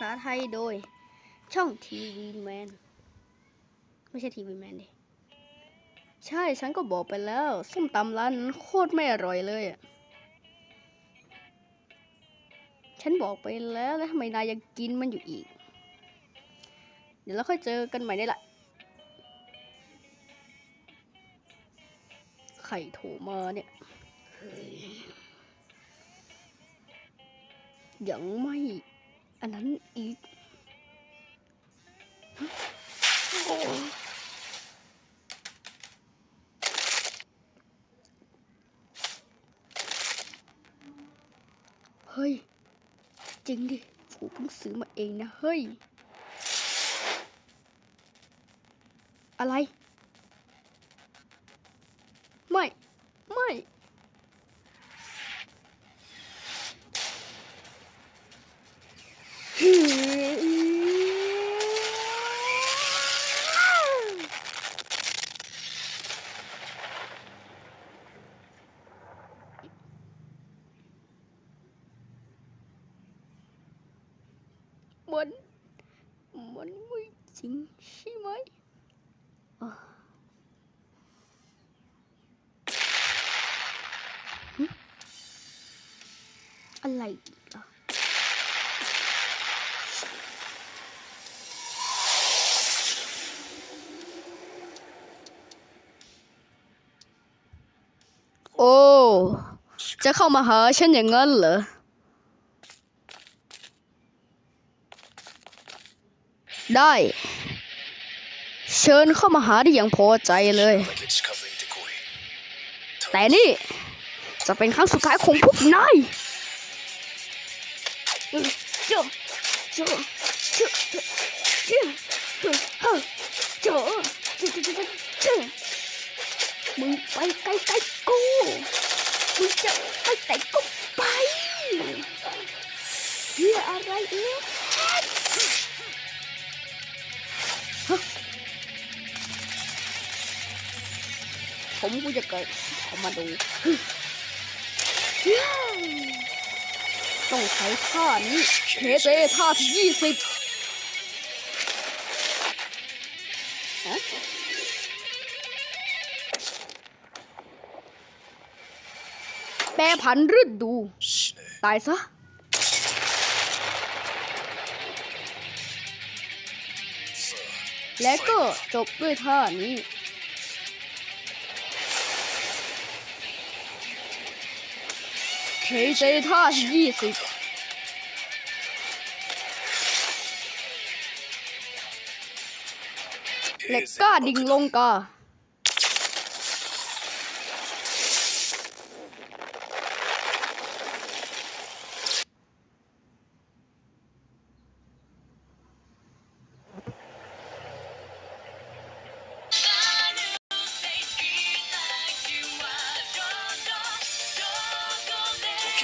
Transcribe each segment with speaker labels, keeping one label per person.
Speaker 1: ษาไทยโดย ช่องทีวีแมนไม่ใช่ทีวีแมนดิ ใช่ฉันก็บอกไปแล้ว ส้มตำร้านนั้นโคตรไม่อร่อยเลยอะฉันบอกไปแล้วแล้วทำไมนายยังกินมันอยู่อีก เดี๋ยวเราค่อยเจอกันใหม่ได้ละไข่โถมาเนี่ยยังไม่ อันนั้นอีกเฮ้ย จริงดิกูเพิ่งซื้อมาเองนะเฮ้ย อะไร ไม่ ไม่ muốn muốn mới chính sĩ mới. Oh. anh lại ờ. โอ้ จะเข้ามาหาฉันอย่างนั้นเหรอ ได้ เชิญเข้ามาหาได้อย่างพอใจเลย แต่นี่ จะเป็นครั้งสุดท้ายของพวกนายจ้าจ้าจ้าจ้าจ้าจ้าจ้าจ้าจ้าจ้ามึงไปไกลๆกู ผมกูจะเกิดผมมาดู ต้องใช้ท่านี้เคเซท่าที่ยี่สิบฮะแปรผันรืด
Speaker 2: ดู
Speaker 1: ตายซะและก็จบด้วยท่านี้ Це газ вісить. Лекка дінь
Speaker 2: лонка.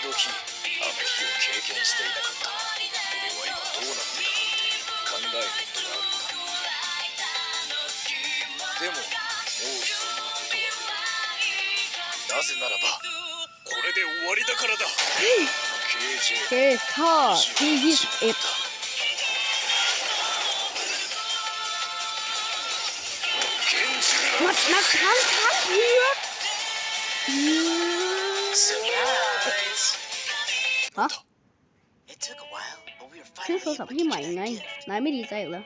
Speaker 2: 々あの日を経験していなかった俺は今どうなかって考えることがあるかでももうそんなことはなぜならばこれで終わりだからだ、
Speaker 1: ฮะซื้อโทรศัพท์
Speaker 3: พี่
Speaker 1: ใหม่ไง นายไม่ดีใจเหรอ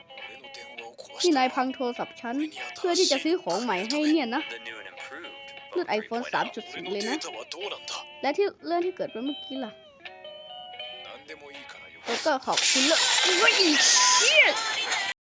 Speaker 1: ที่นายพังโทรศัพท์ฉัน เพื่อที่จะซื้อของใหม่ให้เนี่ยนะเลือไอโฟน
Speaker 3: สา
Speaker 2: มจุดสี่
Speaker 1: เลยนะ และที่เรื่องที่เกิดไปเมื่อกี้ล่ะแล้วก็ขอบคุณเลยโอ้ยเชี่ย